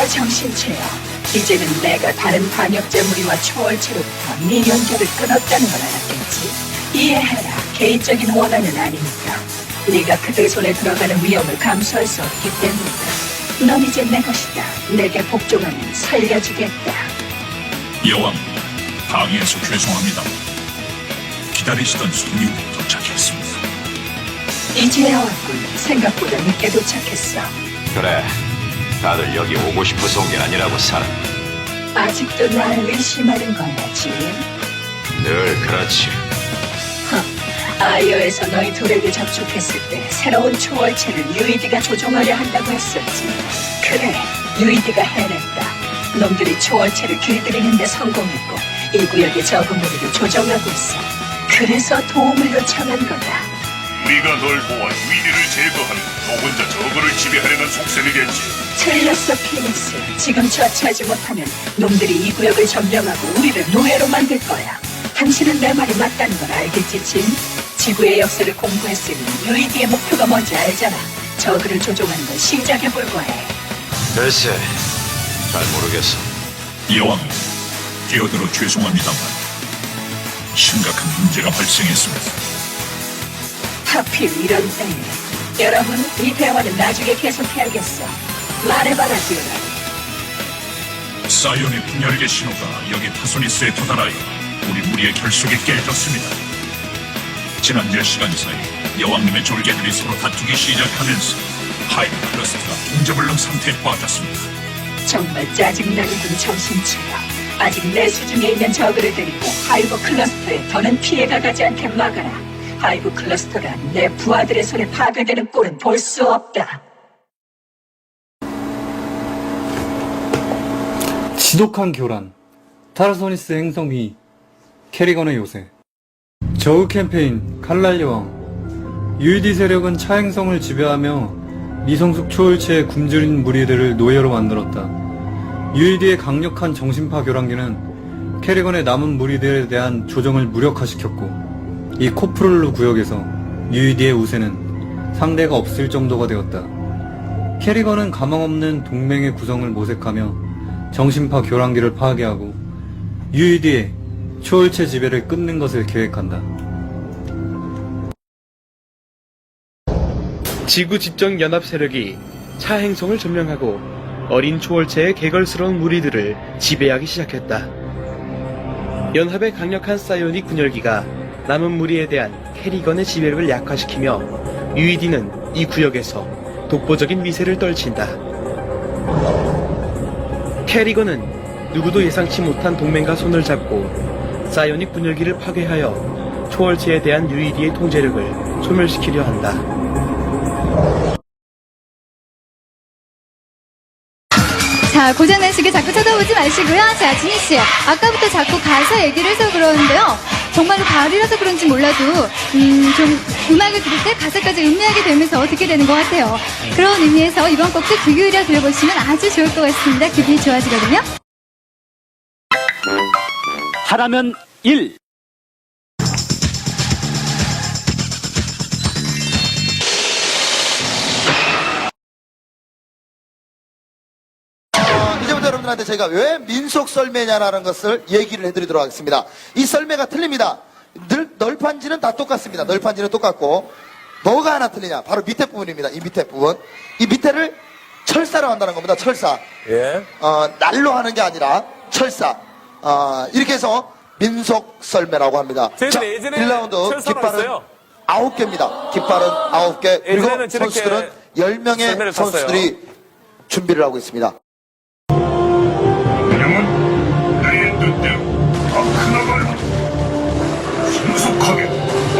알겠어, 정신체요. 이제는 내가 다른 반역죄 무리와 초월체로부터 네 연결을 끊었다는 걸 알았겠지. 이해해라. 개인적인 원한은 아니니까. 네가 그들 손에 들어가는 위험을 감수할 수 없기 때문이다. 넌 이제 내 것이다. 내게 복종하면 살려주겠다. 여왕, 방해해서 죄송합니다. 기다리시던 손님이 도착했습니다. 이제야 왔군. 생각보다 늦게 도착했어. 그래, 다들 여기 오고 싶어서 온 게 아니라고 살아. 아직도 날 의심하는 거야, 짐. 늘 그렇지. 아이어에서 너희 둘에게 접촉했을 때 새로운 초월체를 유이디가 조종하려 한다고 했었지. 그래, 유이디가 해냈다. 놈들이 초월체를 길들이는데 성공했고 이 구역의 적응 무리를 조정하고 있어. 그래서 도움을 요청한 거다. 우리가 널 도와 위기를 제거하면 너 혼자 저거를 지배하려는 속셈이겠지. 틀렸어, 피닉스. 지금 처치하지 못하면 놈들이 이 구역을 점령하고 우리를 노예로 만들 거야. 당신은 내 말이 맞다는 걸 알겠지, 진? 지구의 역사를 공부했으니 유이디의 목표가 뭔지 알잖아. 저그를 조종하는 걸 시작해볼 거야. 글쎄, 잘 모르겠어. 여왕, 뛰어들어 죄송합니다만 심각한 문제가 발생했습니다. 하필 이런 때에. 여러분, 이 대화는 나중에 계속해야겠어. 말해봐라, 듀라. 사이온의 분열계 신호가 여기 타소니스에 도달하여 우리 무리의 결속이 깨졌습니다. 지난 몇 시간 사이 여왕님의 졸개들이 서로 다투기 시작하면서 하이브 클러스터가 동저불능 상태에 빠졌습니다. 정말 짜증나는 정신차려. 아직 내 수중에 있는 저그를 데리고 하이브 클러스터에 더는 피해가 가지 않게 막아라. 하이브 클러스터가 내 부하들의 손에 파괴되는 꼴은 볼 수 없다. 지독한 교란, 타르소니스 행성 위, 캐리건의 요새, 저우 캠페인, 칼날 여왕, 유이디 세력은 차행성을 지배하며 미성숙 초월체의 굶주린 무리들을 노예로 만들었다. 유이디의 강력한 정신파 교란기는 캐리건의 남은 무리들에 대한 조정을 무력화시켰고, 이 코프롤루 구역에서 유이디의 우세는 상대가 없을 정도가 되었다. 캐리건은 가망없는 동맹의 구성을 모색하며 정신파 교란기를 파괴하고 유이디의 초월체 지배를 끊는 것을 계획한다. 지구 집정 연합 세력이 차 행성을 점령하고 어린 초월체의 개걸스러운 무리들을 지배하기 시작했다. 연합의 강력한 사이오닉 분열기가 남은 무리에 대한 캐리건의 지배를 약화시키며 유이디는 이 구역에서 독보적인 미세를 떨친다. 캐리건은 누구도 예상치 못한 동맹과 손을 잡고 사이오닉 분열기를 파괴하여 초월체에 대한 유이디의 통제력을 소멸시키려 한다. 자, 고장난 시계 자꾸 쳐다보지 마시고요. 자, 진희 씨. 아까부터 자꾸 가사 얘기를 해서 그러는데요. 정말로 가을이라서 그런지 몰라도, 음, 좀 음악을 들을 때 가사까지 음미하게 되면서 듣게 되는 것 같아요. 그런 의미에서 이번 곡도 귀 기울여 들어보시면 아주 좋을 것 같습니다. 기분이 좋아지거든요. 하라면 1. 여러분들한테 제가 왜 민속 썰매냐라는 것을 얘기를 해드리도록 하겠습니다. 이 썰매가 틀립니다. 늘, 널판지는 다 똑같습니다. 널판지는 똑같고 뭐가 하나 틀리냐? 바로 밑에 부분입니다. 이 밑에 부분. 이 밑에를 철사로 한다는 겁니다. 철사. 예. 어, 날로 하는 게 아니라 철사. 어, 이렇게 해서 민속 썰매라고 합니다. 저희들이 예전에 1라운드 철사로 깃발은 했어요. 아홉 개입니다. 깃발은 아홉 개. 그리고 예전에는 저렇게 선수들은 10명의 썰매를 탔어요. 선수들이 준비를 하고 있습니다. 명령은 나의 뜻대로 아크나갈 신속하게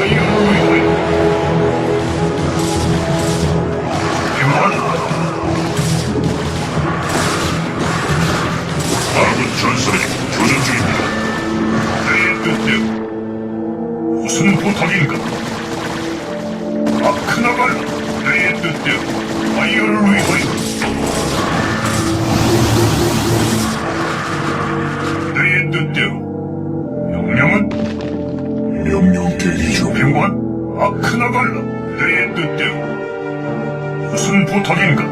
아이언을 위하여 평안 아군 전설이 교전 중입니다. 나의 뜻대로 무슨 부탁인가 아크나갈 나의 뜻대로 아이언을 위하여 뜻대로 명령은 명령 대기 중 행관 아크나갈라 내 뜻대로 무슨 부탁인가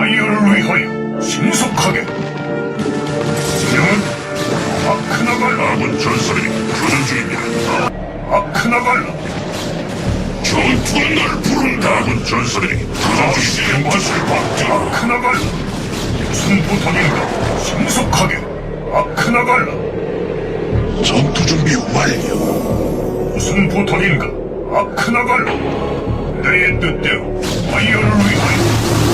아이어를 위하여 신속하게. 명령은 아크나발라. 아군 전설이 교전 중입니다. 아크나발라. 전투가 날 부른다. 아군 전설이 교전 중입니다. 것을 막자. 아크나발라. 무슨 부탁인가? 신속하게. 아크나발라. 전투 준비 완료. 무슨 부탁인가? 아크나발라. 내 뜻대로 아이어를 위하여.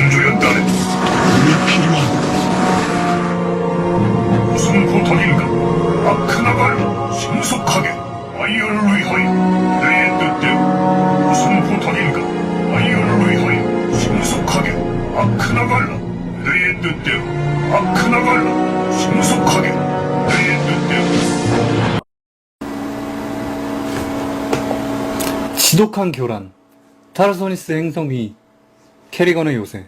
공주였다네. 우리 필요한 무슨 부탁인가? 아크나발라 신속하게 아이어를 위하여 내 뜻대로 무슨 부탁인가? 아이어를 위하여 신속하게 아크나발라 내 뜻대로 아크나발라 신속하게 내 뜻대로 지독한 교란, 타르소니스 행성 위, 캐리건의 요새,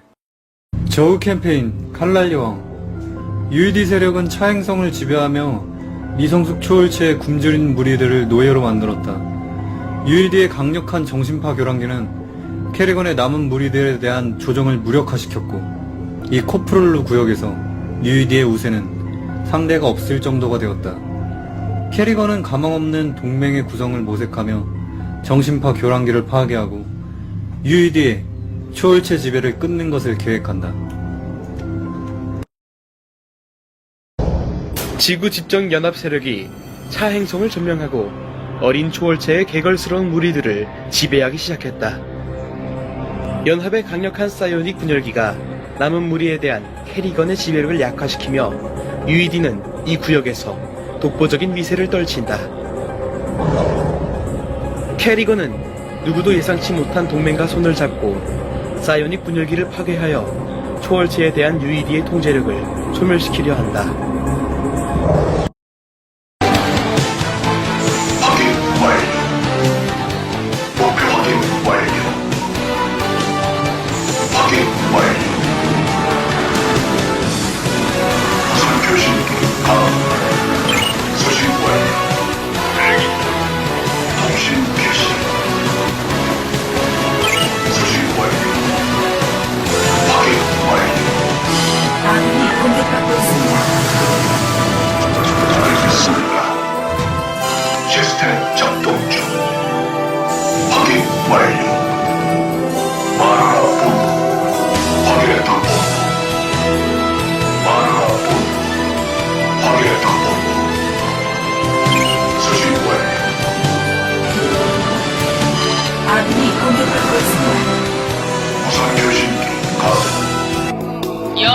저우 캠페인, 칼날 여왕, UED 세력은 차행성을 지배하며 미성숙 초월체의 굶주린 무리들을 노예로 만들었다. UED의 강력한 정신파 교란기는 캐리건의 남은 무리들에 대한 조정을 무력화시켰고, 이 코프롤루 구역에서 UED의 우세는 상대가 없을 정도가 되었다. 캐리건은 가망없는 동맹의 구성을 모색하며 정신파 교란기를 파괴하고 UED의 초월체 지배를 끊는 것을 계획한다. 지구 집정 연합 세력이 차 행성을 점령하고 어린 초월체의 개걸스러운 무리들을 지배하기 시작했다. 연합의 강력한 사이오닉 분열기가 남은 무리에 대한 캐리건의 지배력을 약화시키며 UED는 이 구역에서 독보적인 위세를 떨친다. 캐리건은 누구도 예상치 못한 동맹과 손을 잡고 사이오닉 분열기를 파괴하여 초월체에 대한 UED의 통제력을 소멸시키려 한다.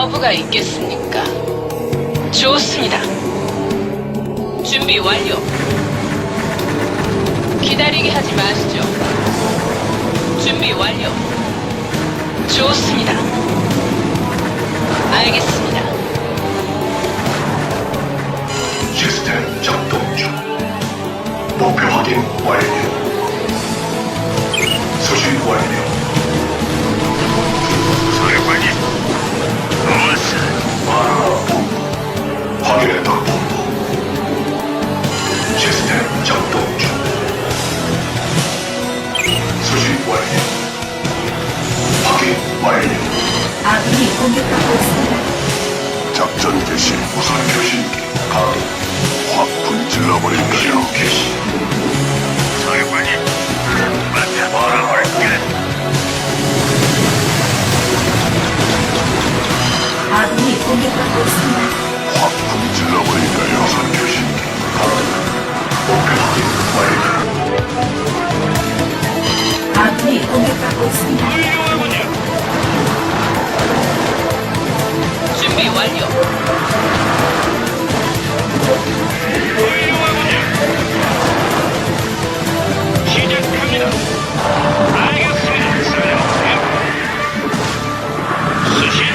여부가 있겠습니까? 좋습니다. 준비 완료. 기다리게 하지 마시죠. 준비 완료. 좋습니다. 알겠습니다. 시스템 작동 중. 목표 확인 완료. 수신 완료. 본부. 확인했다 본부. 시스템 작동 중. 수신 완료. 확인 완료. 아군이 공격받고 있습니다. 작전 개시 무선 교신기 가동 확 불질러버릴까요 개시 아군이 공격받고 있습니다. 확 불질러버릴까요 무선 교신기 가동 목표 확인 완료 아군이 공격받고 있습니다. 준비 완료. 시작합니다 알겠습니다 사령관님 수신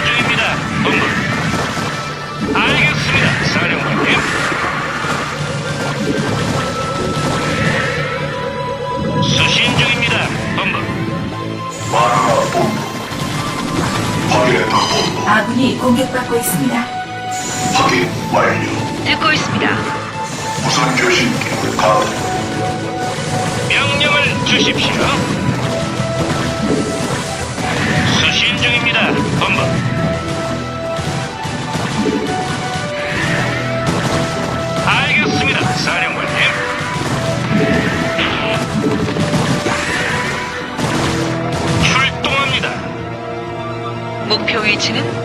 공격받고 있습니다. 확인 완료. 듣고 있습니다. 무선 교신기 가동 명령을 주십시오. 수신 중입니다 본부. 알겠습니다 사령관님. 출동합니다. 목표 위치는